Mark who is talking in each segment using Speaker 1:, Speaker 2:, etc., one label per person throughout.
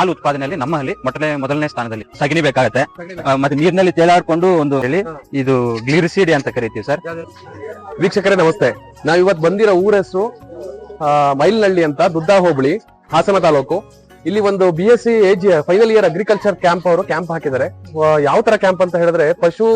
Speaker 1: ಹಾಲು ಉತ್ಪಾದನೆಯಲ್ಲಿ ನಮ್ಮಲ್ಲಿ ಮೊಟ್ಟನೇ ಮೊದಲನೇ ಸ್ಥಾನದಲ್ಲಿ ಸಗಣಿ ಬೇಕಾಗತ್ತೆ. ಮತ್ತೆ ನೀರಿನಲ್ಲಿ ತೇಲಾಡ್ಕೊಂಡು ಒಂದು ಹೇಳಿ, ಇದು ಗ್ಲಿರಿಸಿಡಿ ಅಂತ ಕರಿತೀವಿ ಸರ್.
Speaker 2: ವೀಕ್ಷಕರೇ, ನಮಸ್ತೆ. ನಾವ್ ಇವತ್ ಬಂದಿರೋ ಊರ ಹೆಸರು ಮೈಲ್ನಳ್ಳಿ ಅಂತ ದುದ್ದಾ ಹೋಬಳಿ ಹಾಸನ ತಾಲೂಕು. ಇಲ್ಲಿ ಒಂದು B S C AG final year agriculture camp ಅವರು ಕ್ಯಾಂಪ್ ಹಾಕಿದ್ದಾರೆ. ಯಾವ ತರ ಕ್ಯಾಂಪ್ ಅಂತ ಹೇಳಿದ್ರೆ, ಪಶು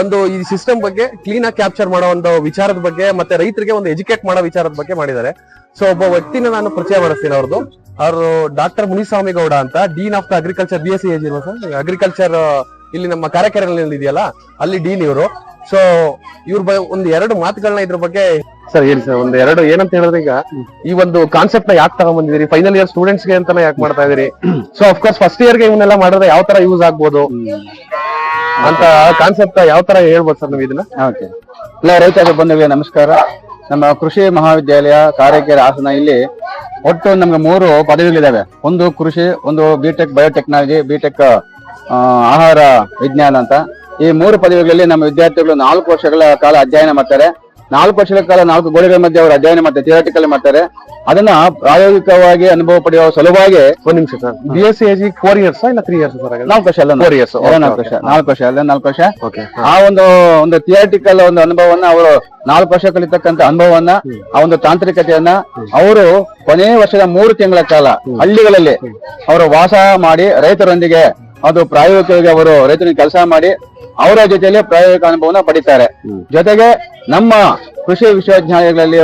Speaker 2: ಒಂದು ಈ ಸಿಸ್ಟಮ್ ಬಗ್ಗೆ ಕ್ಲೀನ್ ಆಗಿ ಕ್ಯಾಪ್ಚರ್ ಮಾಡೋ ಒಂದು ವಿಚಾರದ ಬಗ್ಗೆ ಮತ್ತೆ ರೈತರಿಗೆ ಒಂದು ಎಜುಕೇಟ್ ಮಾಡೋ ವಿಚಾರದ ಬಗ್ಗೆ ಮಾಡಿದ್ದಾರೆ. ಸೊ ಒಬ್ಬ ವ್ಯಕ್ತಿನ ನಾನು ಪರಿಚಯ ಮಾಡಿಸ್ತೀನಿ ಅವ್ರದ್ದು ಅವರು ಡಾಕ್ಟರ್ ಮುನಿಸ್ವಾಮಿ ಗೌಡ ಅಂತ dean of the agriculture B S C AG sir agriculture ಇಲ್ಲಿ ನಮ್ಮ ಕಾರ್ಯಕ್ರಮದಲ್ಲಿ ಇದೆಯಲ್ಲ ಅಲ್ಲಿ ಡೀನ್ ಇವರು. ಸೊ ಇವ್ರ ಬಗ್ಗೆ ಒಂದ್ ಎರಡು ಮಾತುಗಳನ್ನ ಇದ್ರ ಬಗ್ಗೆ ಸರ್ ಹೇಳಿ ಸರ್ ಒಂದು ಎರಡು ಏನಂತ ಹೇಳಿದ್ರೆ ಈಗ? ಈ ಒಂದು ಕಾನ್ಸೆಪ್ಟ್ನ ಯಾಕೆ ತಗೊಂಡ್ಬಂದಿದ್ದೀರಿ ಫೈನಲ್ ಇಯರ್ ಸ್ಟೂಡೆಂಟ್ಸ್ಗೆ ಅಂತಾನೆ ಯಾಕೆ ಮಾಡ್ತಾ ಇದೀರಿ ಸೊ ಅಫ್ಕೋರ್ಸ್ ಫಸ್ಟ್ ಇಯರ್ಗೆ ಇವನ್ನೆಲ್ಲ ಮಾಡಿದ್ರೆ ಯಾವ ತರ ಯೂಸ್ ಆಗ್ಬೋದು? ಅಂತ ಕಾನ್ಸೆಪ್ಟ್ ಯಾವ ತರ ಹೇಳ್ಬೋದು ಸರ್ ನೀವು ಇದನ್ನ?
Speaker 3: ಓಕೆ ಇಲ್ಲ, ರೈತ ಬಂಧುಗಳಿಗೆ ನಮಸ್ಕಾರ. ನಮ್ಮ ಕೃಷಿ ಮಹಾವಿದ್ಯಾಲಯ ಕಾರಕೆರೆ ಆಸನ ಇಲ್ಲಿ ಒಟ್ಟು ನಮ್ಗೆ ಮೂರು ಪದವಿಗಳಿದಾವೆ. ಒಂದು ಕೃಷಿ, ಒಂದು ಬಿಟೆಕ್ ಬಯೋಟೆಕ್ನಾಲಜಿ ಬಿಟೆಕ್ ಆಹಾರ ವಿಜ್ಞಾನ ಅಂತ. ಈ ಮೂರು ಪದವಿಗಳಲ್ಲಿ ನಮ್ಮ ವಿದ್ಯಾರ್ಥಿಗಳು ನಾಲ್ಕು ವರ್ಷಗಳ ಕಾಲ ಅಧ್ಯಯನ ಮಾಡ್ತಾರೆ. ನಾಲ್ಕು ವರ್ಷಗಳ ಕಾಲ ನಾಲ್ಕು ಗೋಡೆಗಳ ಮಧ್ಯೆ ಅವರು ಅಧ್ಯಯನ ಮಾಡ್ತಾರೆ ಥಿಯರಿಟಿಕಲ್ ಮಾಡ್ತಾರೆ. ಅದನ್ನ ಪ್ರಾಯೋಗಿಕವಾಗಿ ಅನುಭವ ಪಡೆಯುವ ಸಲುವಾಗಿ
Speaker 2: ಒಂದ್ ನಿಮಿಷ sir. B S C four years ಇಲ್ಲ ತ್ರೀ ಇಯರ್ಸ್ ಸರ್
Speaker 3: ನಾಲ್ಕು ವರ್ಷ ಅಲ್ಲ
Speaker 2: ಫೋರ್ ಇಯರ್ಸ್
Speaker 3: ನಾಲ್ಕು ವರ್ಷ ನಾಲ್ಕು ವರ್ಷ ಅಲ್ಲ ನಾಲ್ಕು ವರ್ಷ.
Speaker 2: ಓಕೆ
Speaker 3: ಆ ಒಂದು ಒಂದು ಥಿಯರಿಟಿಕಲ್ ಒಂದು ಅನುಭವವನ್ನ ಅವರು ನಾಲ್ಕು ವರ್ಷ ಕಲಿತಕ್ಕಂತ ಅನುಭವವನ್ನ ಆ ಒಂದು ತಾಂತ್ರಿಕತೆಯನ್ನ ಅವರು ಕೊನೆಯ ವರ್ಷದ ಮೂರು ತಿಂಗಳ ಕಾಲ ಹಳ್ಳಿಗಳಲ್ಲಿ ಅವರು ವಾಸ ಮಾಡಿ ರೈತರೊಂದಿಗೆ ಅದು ಪ್ರಾಯೋಗಿಕವಾಗಿ ಅವರು ರೈತರಿಗೆ ಕೆಲಸ ಮಾಡಿ ಅವರ ಜೊತೆಯಲ್ಲಿ ಪ್ರಾಯೋಗಿಕ ಅನುಭವನ ಪಡಿತಾರೆ. ಜೊತೆಗೆ ನಮ್ಮ ಕೃಷಿ ವಿಶ್ವವಿದ್ಯಾಲಯಗಳಲ್ಲಿ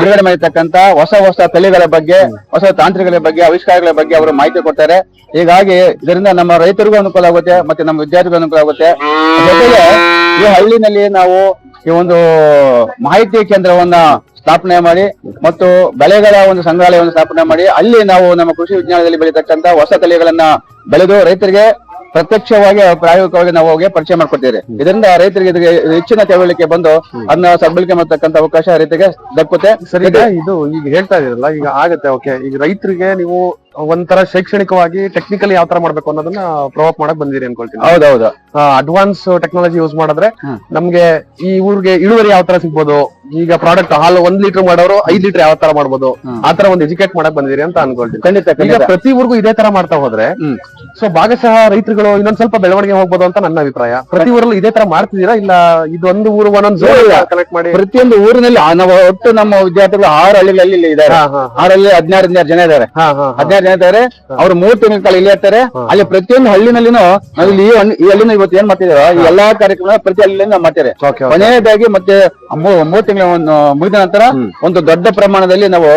Speaker 3: ಬಿಡುಗಡೆ ಮಾಡಿರ್ತಕ್ಕಂತ ಹೊಸ ಹೊಸ ತಳಿಗಳ ಬಗ್ಗೆ ಹೊಸ ತಾಂತ್ರಿಕಗಳ ಬಗ್ಗೆ ಆವಿಷ್ಕಾರಗಳ ಬಗ್ಗೆ ಅವರು ಮಾಹಿತಿ ಕೊಡ್ತಾರೆ. ಹೀಗಾಗಿ ಇದರಿಂದ ನಮ್ಮ ರೈತರಿಗೂ ಅನುಕೂಲ ಆಗುತ್ತೆ ಮತ್ತೆ ನಮ್ಮ ವಿದ್ಯಾರ್ಥಿಗೂ ಅನುಕೂಲ ಆಗುತ್ತೆ. ಜೊತೆಗೆ ಈ ಹಳ್ಳಿನಲ್ಲಿ ನಾವು ಈ ಒಂದು ಮಾಹಿತಿ ಕೇಂದ್ರವನ್ನ ಸ್ಥಾಪನೆ ಮಾಡಿ ಮತ್ತು ಬೆಳೆಗಳ ಒಂದು ಸಂಗ್ರಹಾಲಯವನ್ನು ಸ್ಥಾಪನೆ ಮಾಡಿ ಅಲ್ಲಿ ನಾವು ನಮ್ಮ ಕೃಷಿ ವಿಜ್ಞಾನದಲ್ಲಿ ಬೆಳೀತಕ್ಕಂತ ಹೊಸ ತಳಿಗಳನ್ನ ಬೆಳೆದು ರೈತರಿಗೆ ಪ್ರತ್ಯಕ್ಷವಾಗಿ ಪ್ರಾಯೋಗಿಕವಾಗಿ ನಾವು ಹೋಗಿ ಪರಿಚಯ ಮಾಡ್ಕೊಡ್ತೀವಿ ಇದರಿಂದ ರೈತರಿಗೆ ಇದಕ್ಕೆ ಹೆಚ್ಚಿನ ತಿಳುವಳಿಕೆ ಬಂದು ಅನ್ನ ಸದ್ಬಳಕೆ ಮಾಡ್ತಕ್ಕಂಥ ಅವಕಾಶ ರೈತರಿಗೆ ದಕ್ಕುತ್ತೆ.
Speaker 2: ಸರಿ ಇದು ಈಗ ಹೇಳ್ತಾ ಇದ್ರಲ್ಲ ಈಗ ಆಗತ್ತೆ ಓಕೆ ಈಗ ರೈತರಿಗೆ ನೀವು ಒಂಥರ ಶೈಕ್ಷಣಿಕವಾಗಿ ಟೆಕ್ನಿಕಲಿ ಯಾವ ತರ ಮಾಡ್ಬೇಕು ಅನ್ನೋದನ್ನ ಪ್ರೊವೋಕ್ ಮಾಡಕ್ ಬಂದಿರಿ ಅನ್ಕೊಳ್ತೀನಿ.
Speaker 3: ಹೌದೌದು.
Speaker 2: ಅಡ್ವಾನ್ಸ್ ಟೆಕ್ನಾಲಜಿ ಯೂಸ್ ಮಾಡಿದ್ರೆ. ನಮ್ಗೆ ಈ ಊರಿಗೆ ಇಳುವರಿ ಯಾವ ತರ ಸಿಗ್ಬೋದು? ಈಗ ಪ್ರಾಡಕ್ಟ್ ಹಾಲು ಒಂದ್ ಲೀಟರ್ ಮಾಡೋರು ಐದ್ ಲೀಟರ್ ಯಾವ ತರ ಮಾಡ್ಬೋದು?
Speaker 3: ಹ್ಮ್.
Speaker 2: ಆ ತರ ಒಂದು ಎಜುಕೇಟ್ ಮಾಡಕ್ ಬಂದಿರಿ ಅಂತ ಅನ್ಕೊಳ್ತೀನಿ.
Speaker 3: ಖಂಡಿತ
Speaker 2: ಈಗ ಪ್ರತಿ ಊರಿಗೂ ಇದೇ ತರ ಮಾಡ್ತಾ ಹೋದ್ರೆ. ಸೊ ಭಾಗಶಃ ರೈತರುಗಳು ಇನ್ನೊಂದ್ ಸ್ವಲ್ಪ ಬೆಳವಣಿಗೆ ಹೋಗ್ಬೋದು ಅಂತ ನನ್ನ ಅಭಿಪ್ರಾಯ. ಪ್ರತಿ ಊರಲ್ಲೂ ಇದೇ ತರ ಮಾಡ್ತಿದ್ದೀರಾ? ಇಲ್ಲ ಇದೊಂದು ಊರು ಒಂದೊಂದು
Speaker 3: ಇಲ್ಲ.
Speaker 2: ಕನೆಕ್ಟ್ ಮಾಡಿ?
Speaker 3: ಪ್ರತಿಯೊಂದು ಊರಿನಲ್ಲಿ ನಾವು ಒಟ್ಟು ನಮ್ಮ ವಿದ್ಯಾರ್ಥಿಗಳು ಆರು ಹಳ್ಳಿಗಳಲ್ಲಿ ಇದಾರೆ ಇದ್ದಾರೆ ಆರಲ್ಲಿ ಹದಿನಾರು ಹದಿನಾರು ಜನ ಇದ್ದಾರೆ.
Speaker 2: ಹಾ.
Speaker 3: ಹದಿನಾರು ಜನ ಇದ್ದಾರೆ ಅವ್ರು ಮೂರ್ ತಿಂಗಳ ಕಾಲ ಇಲ್ಲಿ ಇರ್ತಾರೆ. ಅಲ್ಲಿ ಪ್ರತಿಯೊಂದು ಹಳ್ಳಿನಲ್ಲಿನೂ ನಾವು ಇಲ್ಲಿ ಈ ಹಣ್ಣು- ಈ ಹಳ್ಳಿನ ಇವತ್ತು ಏನ್ ಮಾಡ್ತಿದ್ದೀರೋ ಈ ಎಲ್ಲಾ ಕಾರ್ಯಕ್ರಮ ಪ್ರತಿ ಹಳ್ಳಿಯಲ್ಲಿ ನಾವು
Speaker 2: Okay, okay.
Speaker 3: ಕೊನೆಯದಾಗಿ ಮತ್ತೆ ಮೂ- ಮೂರ್ ತಿಂಗಳ ಒಂದು ಮುಗಿದ ನಂತರ ಒಂದು ದೊಡ್ಡ ಪ್ರಮಾಣದಲ್ಲಿ ನಾವು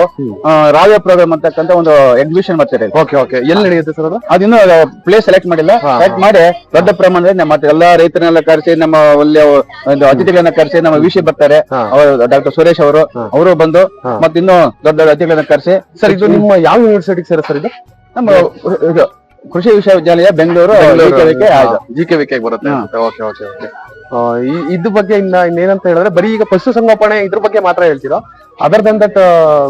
Speaker 3: ಆ, ರಾವ್ಯ ಪ್ರೋಗ್ರಾಮ್ ಅಂತಕ್ಕಂತ ಒಂದು ಎಕ್ಸಿಬಿಷನ್ ಮಾಡ್ತಾರೆ
Speaker 2: ಓಕೆ ಓಕೆ. ಎಲ್ಲಿ ನಡೆಯುತ್ತೆ ಸರ್ ಅದು?
Speaker 3: ಅದಿನ್ನೂ ಪ್ಲೇಸ್ ಸೆಲೆಕ್ಟ್ ಮಾಡಿಲ್ಲ. ಸೆಲೆಕ್ಟ್ ಮಾಡಿ ದೊಡ್ಡ ಪ್ರಮಾಣದಲ್ಲಿ ನಾವು ಮತ್ತೆ ಎಲ್ಲಾ ರೈತರನ್ನೆಲ್ಲ ಕರೆಸಿ ನಮ್ಮ ಒಳ್ಳೆ ಒಂದು ಅತಿಥಿಗಳನ್ನ ಕರೆಸಿ ನಮ್ಮ ವಿಷಯ ಬರ್ತಾರೆ. ಅವರು ಡಾಕ್ಟರ್ ಸುರೇಶ್ ಅವರು ಅವರು ಬಂದು
Speaker 2: ಮತ್ತಿನ್ನೂ
Speaker 3: ಮತ್ತೆ ಇನ್ನೂ ದೊಡ್ಡ ದೊಡ್ಡ ಅತಿಥಿಗಳನ್ನ ಕರೆಸಿ.
Speaker 2: ಸರ್ ಇದು ನಿಮ್ಮ ಯಾವ ಯೂನಿವರ್ಸಿಟಿ ಸರ್ ಸರ್ ಇದು
Speaker 3: ನಮ್ಮ ಇದು ಕೃಷಿ ವಿಶ್ವವಿದ್ಯಾಲಯ ಬೆಂಗಳೂರು ಆಯ್ತು.
Speaker 2: ಜಿ ಕೆ ವಿಕೆ ಬರುತ್ತೆ. ಓಕೆ ಓಕೆ ಓಕೆ ಇದ್ರ ಬಗ್ಗೆ ಇನ್ನ ಇನ್ನೇನಂತ ಹೇಳಿದ್ರೆ ಬರೀ ಈಗ ಪಶು ಸಂಗೋಪನೆ ಇದ್ರ ಬಗ್ಗೆ ಮಾತ್ರ ಹೇಳ್ತೀರಾ other than that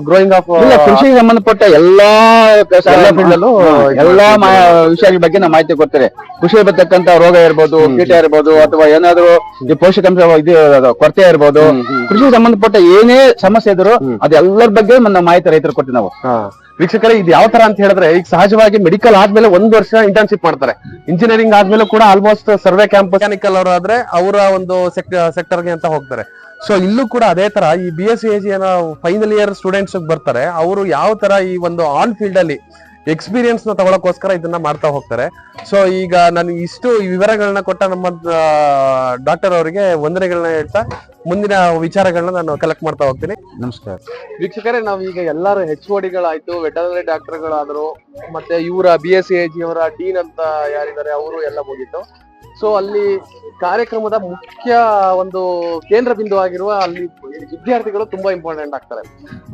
Speaker 2: growing of
Speaker 3: ಇಲ್ಲ ಕೃಷಿಗೆ ಸಂಬಂಧಪಟ್ಟ ಎಲ್ಲಾ
Speaker 2: ಎಲ್ಲ ಅಲ್ಲೂ
Speaker 3: ಎಲ್ಲಾ ವಿಷಯಗಳ ಬಗ್ಗೆ ನಾವು ಮಾಹಿತಿ ಕೊಡ್ತೇವೆ. ಕೃಷಿ ಬರ್ತಕ್ಕಂತ ರೋಗ ಇರ್ಬೋದು ಕೀಟ ಇರ್ಬೋದು ಅಥವಾ ಏನಾದ್ರು ಪೋಷಕಾಂಶ ಇದು ಕೊರತೆ ಇರ್ಬೋದು ಕೃಷಿಗೆ ಸಂಬಂಧಪಟ್ಟ ಏನೇ ಸಮಸ್ಯೆ ಇದ್ರು ಅದೆಲ್ಲರ ಬಗ್ಗೆ ನಮ್ಮ ಮಾಹಿತಿ ರೈತರು ಕೊಡ್ತೀವಿ ನಾವು.
Speaker 2: ವೀಕ್ಷಕರೇ ಇದು ಯಾವ ತರ ಅಂತ ಹೇಳಿದ್ರೆ ಈಗ ಸಹಜವಾಗಿ ಮೆಡಿಕಲ್ ಆದ್ಮೇಲೆ ಒಂದ್ ವರ್ಷ ಇಂಟರ್ನ್ಶಿಪ್ ಮಾಡ್ತಾರೆ. ಇಂಜಿನಿಯರಿಂಗ್ ಆದ್ಮೇಲೆ ಕೂಡ ಆಲ್ಮೋಸ್ಟ್ ಸರ್ವೆ ಕ್ಯಾಂಪ್ ಮೆಕ್ಯಾನಿಕಲ್ ಅವರು ಆದ್ರೆ ಅವರ ಒಂದು ಸೆಕ್ಟರ್ಗೆ ಅಂತ ಹೋಗ್ತಾರೆ. ಸೊ ಇಲ್ಲೂ ಕೂಡ ಅದೇ ತರ ಈ ಬಿ ಎಸ್ ಸಿ ಏನೋ ಫೈನಲ್ ಇಯರ್ ಸ್ಟೂಡೆಂಟ್ಸ್ ಬರ್ತಾರೆ. ಅವರು ಯಾವ ತರ ಈ ಒಂದು ಆನ್ ಫೀಲ್ಡ್ ಅಲ್ಲಿ ಎಕ್ಸ್ಪೀರಿಯನ್ಸ್ನ ತಗೊಳಕೋಸ್ಕರ ಇದನ್ನ ಮಾಡ್ತಾ ಹೋಗ್ತಾರೆ. ಸೊ ಈಗ ನಾನು ಇಷ್ಟು ವಿವರಗಳನ್ನ ಕೊಟ್ಟ ನಮ್ಮ ಡಾಕ್ಟರ್ ಅವರಿಗೆ ವಂದನೆಗಳನ್ನ ಹೇಳ್ತಾ ಮುಂದಿನ ವಿಚಾರಗಳನ್ನ ನಾನು ಕಲೆಕ್ಟ್ ಮಾಡ್ತಾ ಹೋಗ್ತೀನಿ.
Speaker 3: ನಮಸ್ಕಾರ.
Speaker 2: ವೀಕ್ಷಕರೇ ನಾವು ಈಗ ಎಲ್ಲಾರು ಹೆಚ್ ಗಳಾಯ್ತು ವೆಟರ್ನರಿ ಡಾಕ್ಟರ್ಗಳಾದ್ರು ಮತ್ತೆ ಇವರ ಬಿ ಎಸ್ ಸಿ ಎಜ್ ಅವರ ಡೀನ್ ಅಂತ ಯಾರಿದ್ದಾರೆ ಅವರು ಎಲ್ಲ ಮುಗೀತು. ಸೊ ಅಲ್ಲಿ ಕಾರ್ಯಕ್ರಮದ ಮುಖ್ಯ ಒಂದು ಕೇಂದ್ರ ಬಿಂದು ಆಗಿರುವ ಅಲ್ಲಿ ವಿದ್ಯಾರ್ಥಿಗಳು ತುಂಬಾ ಇಂಪಾರ್ಟೆಂಟ್ ಆಗ್ತಾರೆ.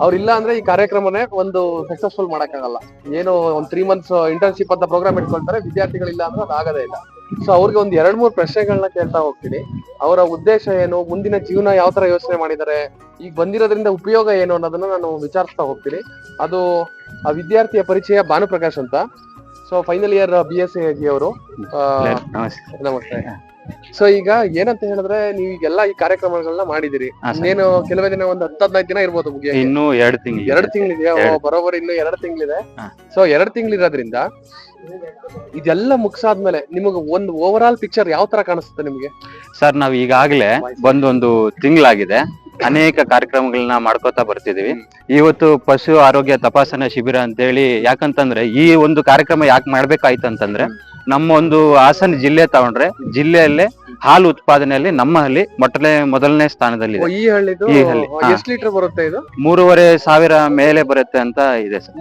Speaker 2: ಅವ್ರಿಲ್ಲ ಅಂದ್ರೆ ಈ ಕಾರ್ಯಕ್ರಮನೇ ಒಂದು ಸಕ್ಸಸ್ಫುಲ್ ಮಾಡಕ್ಕಾಗಲ್ಲ. ಏನು ಒಂದ್ ತ್ರೀ ಮಂತ್ಸ್ ಇಂಟರ್ನ್ಶಿಪ್ ಅಂತ ಪ್ರೋಗ್ರಾಮ್ ಇಟ್ಕೊಳ್ತಾರೆ ವಿದ್ಯಾರ್ಥಿಗಳಿಲ್ಲ ಅಂದ್ರೆ ಅದು ಆಗದೇ ಇಲ್ಲ. ಸೊ ಅವ್ರಿಗೆ ಒಂದ್ ಎರಡ್ ಮೂರು ಪ್ರಶ್ನೆಗಳನ್ನ ಕೇಳ್ತಾ ಹೋಗ್ತೀನಿ. ಅವರ ಉದ್ದೇಶ ಏನು, ಮುಂದಿನ ಜೀವನ ಯಾವ ತರ ಯೋಚನೆ ಮಾಡಿದ್ದಾರೆ, ಈಗ ಬಂದಿರೋದ್ರಿಂದ ಉಪಯೋಗ ಏನು ಅನ್ನೋದನ್ನ ನಾನು ವಿಚಾರಿಸ್ತಾ ಹೋಗ್ತೀನಿ. ಅದು ಆ ವಿದ್ಯಾರ್ಥಿಯ ಪರಿಚಯ ಭಾನುಪ್ರಕಾಶ್ ಅಂತ. So final year B S C ಅವರು
Speaker 3: ನಮಸ್ತೆ.
Speaker 2: ಸೊ ಈಗ ಏನಂತ ಹೇಳಿದ್ರೆ ನೀವು ಈಗೆಲ್ಲ ಈ ಕಾರ್ಯಕ್ರಮಗಳನ್ನ ಮಾಡಿದಿರಿ
Speaker 1: ಏನು
Speaker 2: ಇನ್ನೇನು ಕೆಲವೇ ದಿನ ಒಂದು ಹತ್ತು ಹದಿನೈದು ದಿನ ಇರ್ಬೋದು
Speaker 1: ಇನ್ನು ಎರಡು ತಿಂಗಳು
Speaker 2: ಎರಡು ತಿಂಗಳಿದೆ. ಬರೋಬರ್ ಇನ್ನು ಎರಡು ತಿಂಗಳಿದೆ. ಸೊ ಎರಡು ತಿಂಗಳಿರೋದ್ರಿಂದ ಇದೆಲ್ಲ ಮುಗಿಸಾದ್ಮೇಲೆ ನಿಮಗೆ ಒಂದು ಓವರ್ ಆಲ್ ಪಿಕ್ಚರ್ ಯಾವ ತರ ಕಾಣಿಸುತ್ತೆ ನಿಮಗೆ?
Speaker 1: ಸರ್ ನಾವ್ ಈಗಾಗ್ಲೇ ಬಂದೊಂದು ತಿಂಗಳಾಗಿದೆ. ಅನೇಕ ಕಾರ್ಯಕ್ರಮಗಳನ್ನ ಮಾಡ್ಕೋತಾ ಬರ್ತಿದೀವಿ. ಇವತ್ತು ಪಶು ಆರೋಗ್ಯ ತಪಾಸಣಾ ಶಿಬಿರ ಅಂತೇಳಿ ಯಾಕಂತಂದ್ರೆ ಈ ಒಂದು ಕಾರ್ಯಕ್ರಮ ಯಾಕೆ ಮಾಡ್ಬೇಕಾಯ್ತು ಅಂತಂದ್ರೆ ನಮ್ಮ ಒಂದು ಹಾಸನ ಜಿಲ್ಲೆ ತಗೊಂಡ್ರೆ ಜಿಲ್ಲೆಯಲ್ಲೇ ಹಾಲು ಉತ್ಪಾದನೆಯಲ್ಲಿ ನಮ್ಮ ಹಳ್ಳಿ ಮೊಟ್ಟಲೆ ಮೊದಲನೇ ಸ್ಥಾನದಲ್ಲಿ
Speaker 2: ಈ ಹಳ್ಳಿದು
Speaker 1: ಈ ಹಳ್ಳಿ, ಹಾ.
Speaker 2: ಎಷ್ಟು ಲೀಟರ್ ಬರುತ್ತೆ ಇದು?
Speaker 1: ಮೂರುವರೆ ಸಾವಿರ ಮೇಲೆ ಬರುತ್ತೆ ಅಂತ ಇದೆ ಸರ್.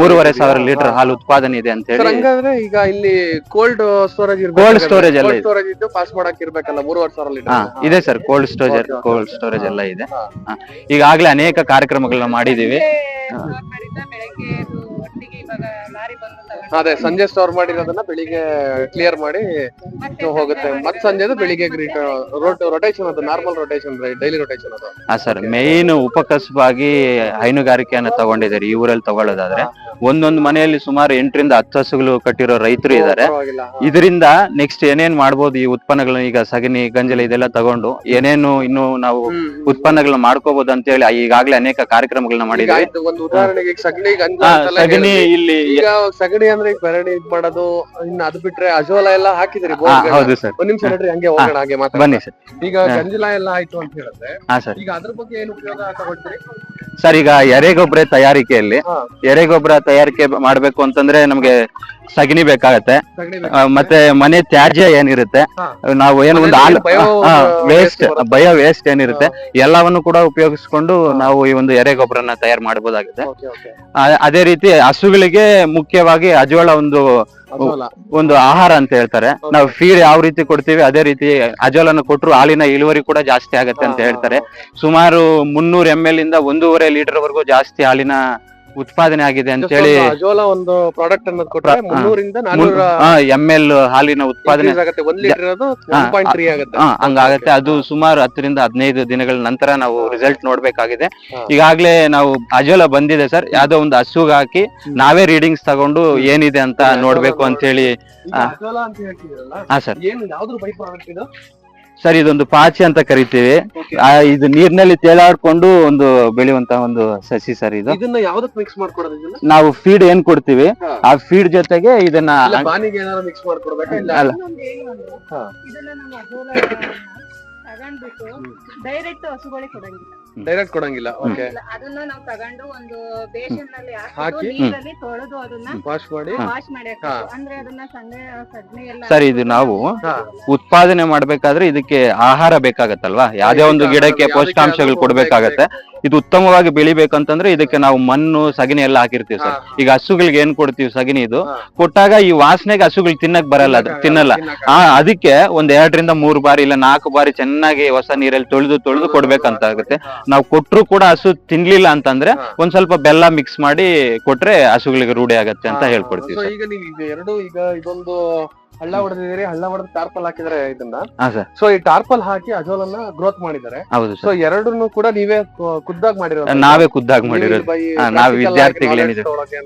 Speaker 1: ಮೂರುವರೆ ಸಾವಿರ ಲೀಟರ್ ಹಾಲು ಉತ್ಪಾದನೆ ಇದೆ ಅಂತ
Speaker 2: ಸರ್
Speaker 1: ಹೇಳಿ
Speaker 2: ಹಂಗಾದ್ರೆ ಈಗ ಇಲ್ಲಿ ಕೋಲ್ಡ್ ಸ್ಟೋರೇಜ್
Speaker 1: Cold storage ಎಲ್ಲ ಇದೆ.
Speaker 2: ಸ್ಟೋರೇಜ್ ಇದ್ದು ಪಾಸ್ ಮಾಡಕ್ ಇರ್ಬೇಕಲ್ಲ ಮೂರುವರೆ ಸಾವಿರ
Speaker 1: ಹಾ
Speaker 2: ಲೀಟರ್
Speaker 1: ಇದೆ sir cold storage. Cold storage ಎಲ್ಲ ಇದೆ.
Speaker 2: ಹಾ.
Speaker 1: ಈಗಾಗ್ಲೇ ಅನೇಕ ಕಾರ್ಯಕ್ರಮಗಳನ್ನ ಮಾಡಿದೀವಿ
Speaker 4: ಅದೇ
Speaker 2: ಸಂಜೆ ಸ್ಟೋರ್ ಮಾಡಿರೋದನ್ನ ಬೆಳಿಗ್ಗೆ ಕ್ಲಿಯರ್ ಮಾಡಿ ಹೋಗುತ್ತೆ. ಮತ್ ಸಂಜೆದು ಬೆಳಿಗ್ಗೆ ರೋಟ್ ರೊಟೇಷನ್ ಅದು. ನಾರ್ಮಲ್ ರೊಟೇಷನ್ ಡೈಲಿ ರೊಟೇಷನ್ ಅದು.
Speaker 1: ಹಾ ಸರ್ ಮೇನ್ ಉಪಕಸಬಾಗಿ ಹೈನುಗಾರಿಕೆಯನ್ನ ತಗೊಂಡಿದ್ದಾರೆ ಈ ಊರಲ್ಲಿ ತಗೊಳ್ಳೋದಾದ್ರೆ. ಒಂದೊಂದು ಮನೆಯಲ್ಲಿ ಸುಮಾರು ಎಂಟರಿಂದ ಹತ್ತು ಹಸುಗಳು ಕಟ್ಟಿರೋ ರೈತರು ಇದ್ದಾರೆ ಇದರಿಂದ ನೆಕ್ಸ್ಟ್ ಏನೇನ್ ಮಾಡ್ಬೋದು ಈ ಉತ್ಪನ್ನಗಳನ್ನ ಈಗ ಸಗಣಿ ಗಂಜಲ ಇದೆಲ್ಲ ತಗೊಂಡು ಏನೇನು ಇನ್ನು ನಾವು. ಉತ್ಪನ್ನಗಳನ್ನ ಮಾಡ್ಕೋಬಹುದು ಅಂತ ಹೇಳಿ ಈಗಾಗ್ಲೇ ಅನೇಕ ಕಾರ್ಯಕ್ರಮಗಳನ್ನ
Speaker 2: ಆಯ್ತು ಒಂದು ಉದಾಹರಣೆಗೆ ಸಗಣಿ
Speaker 1: ಸಗಣಿ ಇಲ್ಲಿ
Speaker 2: ಈಗ ಸಗಣಿ ಅಂದ್ರೆ ಬೆರಣಿ ಇದ್ ಮಾಡೋದು ಇನ್ನು ಅದು ಬಿಟ್ರೆ ಅಜೋಲ ಎಲ್ಲ ಹಾಕಿದ್ರಿ
Speaker 1: ಹೌದು ಸರ್.
Speaker 2: ಒಂದ್ ನಿಮಿಷ ನೋಡ್ರಿ ಹಂಗೆ ಹೋಗೋಣ ಹಾಗೆ ಮಾತಾಡಿ
Speaker 1: ಬನ್ನಿ ಸರ್.
Speaker 2: ಈಗ ಗಂಜಲ ಎಲ್ಲ ಆಯ್ತು ಅಂತ ಹೇಳಿದ್ರೆ ಈಗ ಅದ್ರ ಬಗ್ಗೆ ಏನು ಉಪಯೋಗ ತಗೊಳ್ತೀರಿ?
Speaker 1: ಸರ್ ಈಗ ಎರೆಗೊಬ್ಬರ ತಯಾರಿಕೆಯಲ್ಲಿ. ಎರೆಗೊಬ್ಬರ ತಯಾರಿಕೆ ಮಾಡ್ಬೇಕು ಅಂತಂದ್ರೆ ನಮ್ಗೆ ಸಗಣಿ ಬೇಕಾಗತ್ತೆ.
Speaker 2: ಸಗಣಿ
Speaker 1: ಆ, ಮತ್ತೆ ಮನೆ ತ್ಯಾಜ್ಯ ಏನಿರುತ್ತೆ
Speaker 2: ಹಾ.
Speaker 1: ನಾವು ಏನು ಒಂದು
Speaker 2: ಮನೆಯಲ್ಲಿ
Speaker 1: ಹಾಲು
Speaker 2: bio
Speaker 1: ವೇಸ್ಟ್
Speaker 2: waste ಬರುತ್ತೆ.
Speaker 1: ಬಯೋ ವೇಸ್ಟ್ ಏನಿರುತ್ತೆ ಎಲ್ಲವನ್ನು ಕೂಡ ಉಪಯೋಗಿಸ್ಕೊಂಡು ನಾವು ಈ ಒಂದು ಎರೆಗೊಬ್ಬರನ್ನ ತಯಾರು ಮಾಡಬಹುದಾಗುತ್ತೆ
Speaker 2: ಓಕೆ ಓಕೆ.
Speaker 1: ಆ- ಅದೇ ರೀತಿ ಹಸುಗಳಿಗೆ ಮುಖ್ಯವಾಗಿ ಅಜೋಳ ಒಂದು
Speaker 2: ಅಜೋಲ.
Speaker 1: ಒಂದು ಆಹಾರ ಅಂತ ಹೇಳ್ತಾರೆ. ನಾವು ಫೀಡ್ ಯಾವ ರೀತಿ ಕೊಡ್ತೀವಿ ಅದೇ ರೀತಿ ಅಜೋಲನ್ನು ಕೊಟ್ಟರು ಹಾಲಿನ ಇಳುವರಿ ಕೂಡ ಜಾಸ್ತಿ ಆಗತ್ತೆ ಅಂತ ಹೇಳ್ತಾರೆ. ಸುಮಾರು ಮುನ್ನೂರು ಎಂ ಎಲ್ ಇಂದ ಒಂದೂವರೆ ಲೀಟರ್ ವರೆಗೂ ಜಾಸ್ತಿ ಹಾಲಿನ ಉತ್ಪಾದನೆ ಆಗಿದೆ ಅಂತ ಹೇಳಿ
Speaker 2: ಅಜೋಲಾ ಒಂದು ಪ್ರಾಡಕ್ಟ್ ಅನ್ನೋದು. ಮುನ್ನೂರಿಂದ ನಾನೂರ
Speaker 1: ಎಂ ಎಲ್ ಹಾಲಿನ ಉತ್ಪಾದನೆ
Speaker 2: ಆಗುತ್ತೆ ಒಂದ್ ಲೀಟರ್ ಇರೋದು
Speaker 1: ಹಾ,
Speaker 2: ಪಾಯಿಂಟ್ ತ್ರೀ ಆಗುತ್ತೆ.
Speaker 1: ಹಾ ಹಂಗಾಗತ್ತೆ. ಅದು ಸುಮಾರು ಹತ್ತರಿಂದ ಹದಿನೈದು ದಿನಗಳ ನಂತರ ನಾವು ರಿಸಲ್ಟ್ ನೋಡ್ಬೇಕಾಗಿದೆ. ಈಗಾಗ್ಲೇ ನಾವು ಅಜೋಲ ಬಂದಿದೆ ಸರ್. ಯಾವ್ದೋ ಒಂದು ಹಸುಗ್ ಹಾಕಿ ನಾವೇ ರೀಡಿಂಗ್ಸ್ ತಗೊಂಡು ಏನಿದೆ ಅಂತ ನೋಡ್ಬೇಕು ಅಂತ ಹೇಳಿ
Speaker 2: ಅಜೋಲಾ
Speaker 1: ಹಾ.
Speaker 2: ಅಂತ ಹೇಳ್ತಿದ್ರಲ್ಲ
Speaker 1: ಹಾ ಸರ್.
Speaker 2: ಏನು ಯಾವ್ದ್ರ ಬೈ ಪ್ರಾಡಕ್ಟ್ ಇದು?
Speaker 1: ಸರ್ ಇದೊಂದು ಪಾಚಿ ಅಂತ ಕರಿತೀವಿ. ಆ, ಇದು ನೀರ್ನಲ್ಲಿ ತೇಲಾಡ್ಕೊಂಡು ಒಂದು ಬೆಳೆಯುವಂತ ಒಂದು ಸಸಿ ಸರ್ ಇದು.
Speaker 2: ಇದನ್ನ ಯಾವ್ದಕ್ ಮಿಕ್ಸ್ ಮಾಡ್ಕೊಡೋದು ಇದನ್ನ?
Speaker 1: ನಾವು ಫೀಡ್ ಏನ್ ಕೊಡ್ತೀವಿ?
Speaker 2: ಹಾ.
Speaker 1: ಆ ಫೀಡ್ ಜೊತೆಗೆ ಇದನ್ನ
Speaker 2: ಇಲ್ಲ ಬಾನಿಗೆ ಏನಾದ್ರು ಮಿಕ್ಸ್ ಮಾಡ್ಕೊಡ್ಬೇಕಾ? ಇಲ್ಲ
Speaker 1: ಅಲ್ಲ.
Speaker 4: ಇನ್ನೊಂದು ಏನು
Speaker 2: ಹಾ.
Speaker 4: ಇದನ್ನ ನಾವು ಅಜೋಲ ತಗೊಂಡ್ಬಿಟ್ಟು ಡೈರೆಕ್ಟ್ ಹಸುಗಳಿಗೆ ಕೊಡಂಗಿಲ್ಲ.
Speaker 2: ಡೈರೆಕ್ಟ್ ಕೊಡಂಗಿಲ್ಲ. ಓಕೆ.
Speaker 4: ಅದನ್ನ ನಾವು ತಗೊಂಡು ಒಂದು ನಲ್ಲಿ
Speaker 2: ಹಾಕಿ?
Speaker 4: ನೀರಲ್ಲಿ ತೊಳೆದು ಅದನ್ನ
Speaker 2: ವಾಶ್ ಮಾಡಿ
Speaker 4: ವಾಶ್ ಮಾಡಿ ಅಂದ್ರೆ ಅದನ್ನ ಸಗಣಿ ಎಲ್ಲ
Speaker 1: ಸರ್ ಇದು ನಾವು ಉತ್ಪಾದನೆ ಮಾಡ್ಬೇಕಾದ್ರೆ ಇದಕ್ಕೆ ಆಹಾರ ಬೇಕಾಗತ್ತಲ್ವಾ? ಯಾವ್ದೇ ಒಂದು ಗಿಡಕ್ಕೆ ಪೋಷಕಾಂಶಗಳು ಕೊಡ್ಬೇಕಾಗತ್ತೆ. ಇದು ಉತ್ತಮವಾಗಿ ಬೆಳಿಬೇಕಂತಂದ್ರೆ ಇದಕ್ಕೆ ನಾವು ಮಣ್ಣು ಸಗಣಿ ಎಲ್ಲ ಹಾಕಿರ್ತೀವಿ ಸರ್. ಈಗ ಹಸುಗಳಿಗೆ ಏನ್ ಕೊಡ್ತೀವಿ ಸಗಣಿ ಇದು? ಕೊಟ್ಟಾಗ ಈ ವಾಸನೆಗೆ ಹಸುಗಳು ತಿನ್ನಕ್ ಬರಲ್ಲ ಅದು ತಿನ್ನಲ್ಲ. ಆ ಅದಕ್ಕೆ ಒಂದ್ ಎರಡರಿಂದ ಮೂರು ಬಾರಿ ಇಲ್ಲ ನಾಲ್ಕು ಬಾರಿ ಚೆನ್ನಾಗಿ ಹೊಸ ನೀರಲ್ಲಿ ತೊಳೆದು ತೊಳೆದು ಕೊಡ್ಬೇಕಂತ ಆಗುತ್ತೆ. ನಾವು ಕೊಟ್ರು ಕೂಡ ಹಸು ತಿನ್ಲಿಲ್ಲ ಅಂತಂದ್ರೆ. ಒಂದ್ ಸ್ವಲ್ಪ ಬೆಲ್ಲ ಮಿಕ್ಸ್ ಮಾಡಿ ಕೊಟ್ರೆ ಹಸುಗಳಿಗೆ ರೂಢಿ ಆಗತ್ತೆ ಅಂತ ಹೇಳ್ಕೊಡ್ತೀವಿ
Speaker 2: ಈಗ ನೀವು ಎರಡು ಈಗ ಇದೊಂದು ಹಳ್ಳ ಹೊಡೆದಿದ್ದೀರಿ ಹಳ್ಳ ಹೊಡೆದು ಟಾರ್ಪಲ್ ಹಾಕಿದ್ರೆ ಇದನ್ನ.
Speaker 1: ಹಾ ಸರ್
Speaker 2: ಸೊ ಈ ಟಾರ್ಪಲ್ ಹಾಕಿ ಅಜೋಲನ್ನ ಗ್ರೋತ್ ಮಾಡಿದ್ದಾರೆ.
Speaker 1: ಹೌದು
Speaker 2: ಸೊ
Speaker 1: ಸರ್
Speaker 2: ಎರಡನ್ನು ಕೂಡ ನೀವೇ ಖುದ್ದಾಗಿ ಮಾಡಿರೋದು.
Speaker 1: ನಾವೇ ಖುದ್ದಾಗಿ ಮಾಡಿರೋದು. ಹಾ, ನಾವು ವಿದ್ಯಾರ್ಥಿಗಳೇನಿದೆ.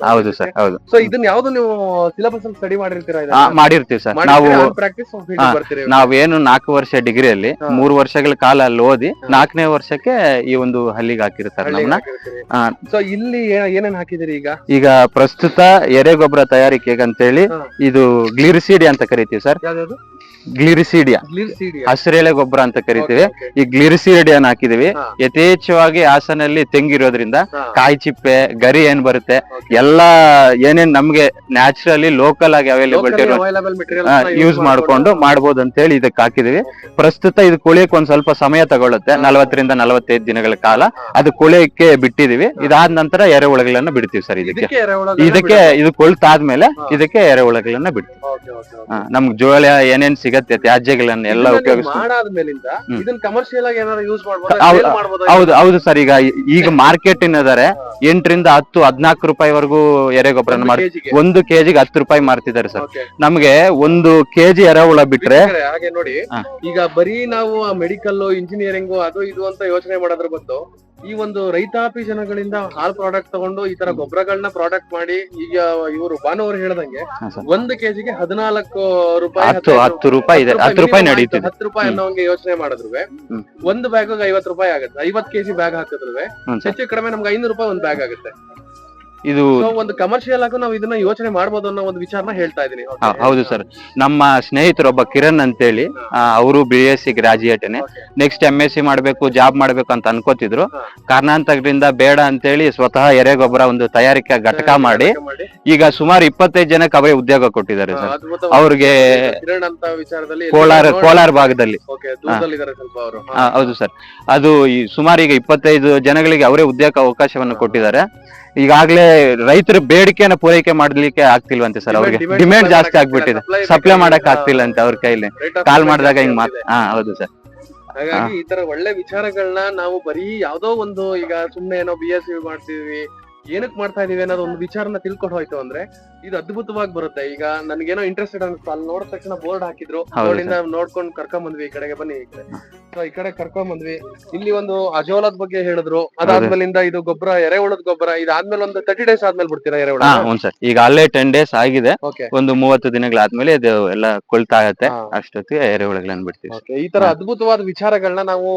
Speaker 1: ಹೌದು ಸರ್ ಹೌದು.
Speaker 2: ಸೊ ಇದನ್ನ ಯಾವ್ದು ನೀವು ಸಿಲೆಬಸ್ ಅಲ್ಲಿ ಸ್ಟಡಿ ಮಾಡಿರ್ತೀರಾ
Speaker 1: ಆ, ಮಾಡಿರ್ತೀವಿ ಸರ್ ನಾವು
Speaker 2: ಪ್ರಾಕ್ಟೀಸ್
Speaker 1: ಹಾ,
Speaker 2: ಬರ್ತೀರಿ
Speaker 1: ನಾವೇನು ನಾಲ್ಕು ವರ್ಷ ಡಿಗ್ರಿಯಲ್ಲಿ
Speaker 2: ಹಾ.
Speaker 1: ಮೂರು ವರ್ಷಗಳ ಕಾಲ ಅಲ್ಲಿ ಓದಿ. ನಾಲ್ಕನೇ ವರ್ಷಕ್ಕೆ ಈ ಒಂದು ಹಲ್ಲಿಗೆ ಹಾಕಿರ್ತಾರೆ ನಮ್ಮನ್ನ.
Speaker 2: ಸೊ ಇಲ್ಲಿ ಏ- ಏನೇನ್ ಹಾಕಿದಿರಿ ಈಗ?
Speaker 1: ಈಗ ಪ್ರಸ್ತುತ ಎರೆಗೊಬ್ಬರ ತಯಾರಿಕೆಗೆ ಅಂತೇಳಿ
Speaker 2: ಹಾ.
Speaker 1: ಇದು ಗ್ಲಿರಿಸಿಡಿ ಅಂತ ಕರಿತೀವಿ ಸರ್?
Speaker 2: ಯಾವ್ದು
Speaker 1: ಗ್ಲಿರಿಸಿಡಿಯಾ. ಹಸಿರೆಲೆ ಗೊಬ್ಬರ ಅಂತ ಕರಿತೀವಿ. ಈ ಗ್ಲಿರಿಸಿಡಿಯನ್ ಹಾಕಿದೀವಿ. ಯಥೇಚ್ಛವಾಗಿ ಹಾಸನಲ್ಲಿ ತೆಂಗಿರೋದ್ರಿಂದ. ಕಾಯಿ ಚಿಪ್ಪೆ ಗರಿ ಏನ್ ಬರುತ್ತೆ. ಎಲ್ಲಾ ಏನೇನ್ ನಮ್ಗೆ ನ್ಯಾಚುರಲಿ ಲೋಕಲ್ ಆಗಿ ಅವೈಲೇಬಿಲಿಟಿ ಯೂಸ್ ಮಾಡ್ಕೊಂಡು ಮಾಡ್ಬೋದು ಅಂತ ಹೇಳಿ ಇದಕ್ಕೆ ಹಾಕಿದೀವಿ. ಪ್ರಸ್ತುತ ಇದು ಕೊಳಿಯಕ್ಕೆ ಒಂದ್ ಸ್ವಲ್ಪ ಸಮಯ ತಗೊಳುತ್ತೆ ನಲವತ್ತರಿಂದ ನಲವತ್ತೈದು ದಿನಗಳ ಕಾಲ. ಅದು ಕೊಳಿಯಕ್ಕೆ ಬಿಟ್ಟಿದೀವಿ. ಇದಾದ ನಂತರ ಎರೆಹುಳಗಳನ್ನ ಬಿಡ್ತೀವಿ ಸರ್ ಇದಕ್ಕೆ.
Speaker 2: ಇದಕ್ಕೆ
Speaker 1: ಇದು ಕೊಳ್ತಾದ್ಮೇಲೆ. ಇದಕ್ಕೆ ಎರೆಹುಳಗಳನ್ನ ಬಿಡ್ತೀವಿ. ನಮ್ಗ್ ಜೋಳ ಏನೇನ್ ಸಿಗತ್ತೆ ತ್ಯಾಜ್ಯಗಳನ್ನ ಎಲ್ಲ ಉಪಯೋಗಿಸ್ತೀವಿ
Speaker 2: ಮಾಡಾದ್ಮೇಲಿಂದ
Speaker 1: ಹ್ಮ್.
Speaker 2: ಇದನ್ನ ಕಮರ್ಷಿಯಲ್ ಆಗಿ ಏನಾದ್ರು ಯೂಸ್
Speaker 1: ಹೌದು,
Speaker 2: ಮಾಡ್ಬೋದು
Speaker 1: ಹೌದು ಹೌದು ಸರ್. ಈಗ ಈಗ ಮಾರ್ಕೆಟ್ ಇನ್ನದಾರೆ. ಎಂಟರಿಂದ ಹತ್ತು ಹದ್ನಾಲ್ಕು ರೂಪಾಯಿವರೆಗೂ ಎರೆಗೊಬ್ಬರನ್ನ ಮಾಡಿ ಒಂದು ಕೆಜಿಗೆ ಹತ್ತು ರೂಪಾಯಿ ಮಾರ್ತಿದ್ದಾರೆ ಸರ್. ನಮ್ಗೆ ಒಂದು ಕೆಜಿ ಎರೆಹುಳ ಬಿಟ್ರೆ
Speaker 2: ಹಾಗೆ ನೋಡಿ. ಈಗ ಬರೀ ನಾವು ಮೆಡಿಕಲ್ ಇಂಜಿನಿಯರಿಂಗ್ ಅದು ಇದು ಅಂತ ಯೋಚನೆ ಮಾಡೋದ್ರ ಬದಲು ಈ ಒಂದು ರೈತಾಪಿ ಜನಗಳಿಂದ ಹಾಲ್ ಪ್ರಾಡಕ್ಟ್ ತಗೊಂಡು ಈ ತರ ಗೊಬ್ಬರಗಳನ್ನ ಪ್ರಾಡಕ್ಟ್ ಮಾಡಿ ಈಗ ಇವರು ಭಾನುವಾರ ಹೇಳ್ದಂಗೆ. ಒಂದು ಕೆಜಿಗೆ ಹದಿನಾಲ್ಕು ರೂಪಾಯಿ
Speaker 1: ಹತ್ತು ರೂಪಾಯಿ ಹತ್ತು ರೂಪಾಯಿ ನಡೀತಿದೆ.
Speaker 2: ಹತ್ತು ರೂಪಾಯಿ ಅನ್ನೋಂಗೆ ಯೋಚನೆ ಮಾಡಿದ್ರು ಒಂದು ಬ್ಯಾಗ್ ಐವತ್ತು ರೂಪಾಯಿ ಆಗುತ್ತೆ. ಐವತ್ ಕೆಜಿ ಬ್ಯಾಗ್ ಹಾಕಿದ್ರು ಹೆಚ್ಚು ಕಡಿಮೆ ನಮ್ಗೆ ಐನೂರು ರೂಪಾಯಿ ಒಂದು ಬ್ಯಾಗ್ ಆಗುತ್ತೆ.
Speaker 1: ಇದು
Speaker 2: ಒಂದು ಕಮರ್ಷಿಯಲ್ ಆಗೂ ನಾವು ಇದನ್ನ ಯೋಚನೆ ಮಾಡಬಹುದು ಅನ್ನೋ ಒಂದು ವಿಚಾರನ ಹೇಳ್ತಾ ಇದೀನಿ
Speaker 1: ಹೌದು ಸರ್ ನಮ್ಮ ಸ್ನೇಹಿತರೊಬ್ಬ ಕಿರಣ್ ಅಂತೇಳಿ ಅವರು ಬಿ ಎಸ್ ಸಿ ಗ್ರಾಜುಯೇಟ್ನೆ. ನೆಕ್ಸ್ಟ್ ಎಂ ಎಸ್ ಸಿ ಮಾಡ್ಬೇಕು ಜಾಬ್ ಮಾಡ್ಬೇಕು ಅಂತ ಅನ್ಕೋತಿದ್ರು. ಕಾರಣಾಂತರದಿಂದ ಬೇಡ ಅಂತೇಳಿ ಸ್ವತಃ ಎರೆಗೊಬ್ಬರ ಒಂದು ತಯಾರಿಕಾ ಘಟಕ ಮಾಡಿ ಈಗ ಸುಮಾರು ಇಪ್ಪತ್ತೈದು ಜನಕ್ಕೆ ಅವರೇ ಉದ್ಯೋಗ ಕೊಟ್ಟಿದ್ದಾರೆ ಸರ್ ಅವ್ರಿಗೆ
Speaker 2: ಅಂತ
Speaker 1: ಕೋಲಾರ ಕೋಲಾರ ಭಾಗದಲ್ಲಿ. ಹೌದು ಸರ್ ಅದು ಈ ಸುಮಾರು ಈಗ ಇಪ್ಪತ್ತೈದು ಜನಗಳಿಗೆ ಅವರೇ ಉದ್ಯೋಗ ಅವಕಾಶವನ್ನು ಕೊಟ್ಟಿದ್ದಾರೆ. ಈಗಾಗಲೇ ರೈತರ ಬೇಡಿಕೆನ ಪೂರೈಕೆ ಮಾಡ್ಲಿಕ್ಕೆ ಆಗ್ತಿಲ್ವಂತೆ ಸರ್ ಅವ್ರಿಗೆ. ಡಿಮ್ಯಾಂಡ್ ಜಾಸ್ತಿ ಆಗ್ಬಿಟ್ಟಿದೆ. ಸಪ್ಲೈ ಮಾಡಕ್. ಆಗ್ತಿಲ್ಲ ಅಂತ ಅವ್ರ ಕೈಲಿ. ಕಾಲ್ ಮಾಡಿದಾಗ ಹಿಂಗ್ ಮಾತ್. ಹಾ ಹೌದು ಸರ್.
Speaker 2: ಹಾಗಾಗಿ ಈ ತರ ಒಳ್ಳೆ ವಿಚಾರಗಳನ್ನ ನಾವು ಬರೀ ಯಾವ್ದೋ ಒಂದು ಈಗ ಸುಮ್ನೆ ಏನೋ ಬಿ ಎಸ್ ಸಿ ಮಾಡ್ತಿದೀವಿ. ಏನಕ್ ಮಾಡ್ತಾ ಇದೀವಿ ಅನ್ನೋದು ಒಂದು ವಿಚಾರನ ತಿಳ್ಕೊಂಡು ಹೋಯ್ತು ಅಂದ್ರೆ ಇದು ಅದ್ಭುತವಾಗಿ ಬರುತ್ತೆ. ಈಗ ನನ್ಗೇನೋ ಇಂಟ್ರೆಸ್ಟೆಡ್ ಅನ್ಸ್ತು ಅಲ್ಲಿ ನೋಡಿದ ತಕ್ಷಣ ಬೋರ್ಡ್ ಹಾಕಿದ್ರು. ಅವಳಿಂದ ನೋಡ್ಕೊಂಡು ಕರ್ಕೊಂಡ್ ಬಂದ್ವಿ ಈ ಕಡೆಗೆ ಬನ್ನಿ ಈ ಕಡೆ. ಸೊ ಈ ಕಡೆ ಕರ್ಕೊಂಡ್ ಬಂದ್ವಿ. ಇಲ್ಲಿ ಒಂದು ಅಜೋಲದ ಬಗ್ಗೆ ಹೇಳಿದ್ರು. ಅದಾದ್ಮೇಲಿಂದ ಇದು ಗೊಬ್ಬರ ಎರೆಹುಳದ ಗೊಬ್ಬರ ಇದಾದ್ಮೇಲೆ ಒಂದು ತರ್ಟಿ ಡೇಸ್ ಆದ್ಮೇಲೆ ಬಿಡ್ತೀರಾ ಎರೆಹುಳ?
Speaker 1: ಹ್ಞೂ ಸರ್. ಈಗ ಅಲ್ಲೇ ಟೆನ್ ಡೇಸ್ ಆಗಿದೆ. ಒಂದು ಮೂವತ್ತು ದಿನಗಳಾದ್ಮೇಲೆ ಇದು ಎಲ್ಲ ಕೊಳ್ತಾ ಆಗತ್ತೆ. ಅಷ್ಟೊತ್ತಿಗೆ ಎರೆಹುಳಗಳನ್ನ ಬಿಡ್ತೀವಿ
Speaker 2: ಈ ತರ ಅದ್ಭುತವಾದ ವಿಚಾರಗಳನ್ನ ನಾವು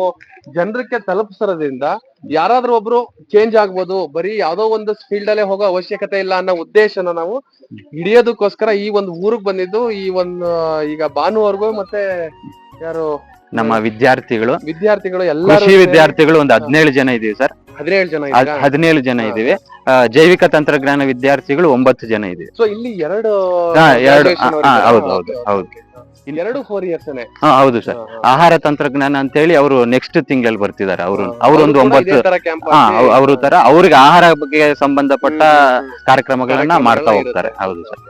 Speaker 2: ಜನರಕ್ಕೆ ತಲುಪಿಸೋದ್ರಿಂದ ಯಾರಾದ್ರೂ ಒಬ್ರು ಚೇಂಜ್ ಆಗ್ಬೋದು. ಬರೀ ಯಾವ್ದೋ ಒಂದು ಫೀಲ್ಡ್ ಅಲ್ಲೇ ಹೋಗೋ ಅವಶ್ಯಕತೆ ಇಲ್ಲ ಅನ್ನೋ ಉದ್ದೇಶನ ನಾವು ಹಿಡಿಯೋದಕ್ಕೋಸ್ಕರ ಈ ಒಂದು ಊರಿಗೆ ಬಂದಿದ್ದು ಈ ಒಂದು ಈಗ ಭಾನುವರೆಗೂ ಮತ್ತೆ ಯಾರು
Speaker 1: ನಮ್ಮ ವಿದ್ಯಾರ್ಥಿಗಳು.
Speaker 2: ವಿದ್ಯಾರ್ಥಿಗಳು ಎಲ್ಲರೂ
Speaker 1: ಕೃಷಿ ವಿದ್ಯಾರ್ಥಿಗಳು ಒಂದು ಹದಿನೇಳು ಜನ ಇದೀವಿ ಸರ್.
Speaker 2: ಹದಿನೇಳು ಜನ
Speaker 1: ಇದ್ದಾರೆ? ಹದಿನೇಳು ಜನ ಇದೀವಿ. ಆ, ಜೈವಿಕ ತಂತ್ರಜ್ಞಾನ ವಿದ್ಯಾರ್ಥಿಗಳು ಒಂಬತ್ತು ಜನ ಇದೀವಿ.
Speaker 2: ಸೊ ಇಲ್ಲಿ ಎರಡು
Speaker 1: ಹಾ, ಎರಡು
Speaker 2: graduation
Speaker 1: ಹಾ,
Speaker 2: ಅವ್ರಿದ್ದಾರೆ.
Speaker 1: ಹೌದು, ಹೌದು, ಹೌದು.
Speaker 2: ಎರಡು ಫೋರ್ ಇಯರ್ಸ್
Speaker 1: ಹಾ ಹೌದು ಸರ್. ಆಹಾರ ತಂತ್ರಜ್ಞಾನ ಅಂತ ಹೇಳಿ ಅವರು ನೆಕ್ಸ್ಟ್ ತಿಂಗಳಲ್ಲಿ ಬರ್ತಿದ್ದಾರೆ ಅವರು.
Speaker 2: ಅವರೊಂದು
Speaker 1: ಒಂಬತ್ತು ಹಾ ಅವರು ತರ ಅವ್ರಿಗೆ ಆಹಾರ ಬಗ್ಗೆ ಸಂಬಂಧಪಟ್ಟ. ಕಾರ್ಯಕ್ರಮಗಳನ್ನ ಮಾಡ್ತಾ ಹೋಗ್ತಾರೆ. ಹೌದು ಸರ್.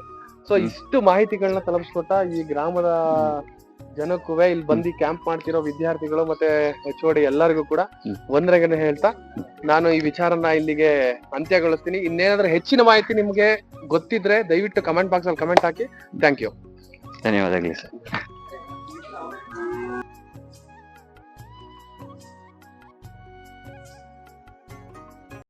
Speaker 2: ಸೊ ಇಷ್ಟು ಮಾಹಿತಿಗಳನ್ನ ತಲುಪಿಸ್ಕೊಟ್ಟ ಈ ಗ್ರಾಮದ ಜನಕ್ಕೂ ಇಲ್ಲಿ ಬಂದು ಕ್ಯಾಂಪ್ ಮಾಡ್ತಿರೋ ವಿದ್ಯಾರ್ಥಿಗಳು ಮತ್ತೆ ಎಚ್ ಎಲ್ಲರಿಗೂ ಕೂಡ
Speaker 1: ಹ್ಮ್.
Speaker 2: ಹೇಳ್ತಾ ನಾನು ಈ ವಿಚಾರನ ಇಲ್ಲಿಗೆ ಅಂತ್ಯಗೊಳಿಸ್ತೀನಿ. ಇನ್ನೇನಾದ್ರೂ ಹೆಚ್ಚಿನ ಮಾಹಿತಿ ನಿಮ್ಗೆ ಗೊತ್ತಿದ್ರೆ ದಯವಿಟ್ಟು ಕಮೆಂಟ್ ಬಾಕ್ಸ್ ಅಲ್ಲಿ ಕಮೆಂಟ್ ಹಾಕಿ. ಥ್ಯಾಂಕ್ ಯು
Speaker 1: ಧನ್ಯವಾದಗಳು ಸರ್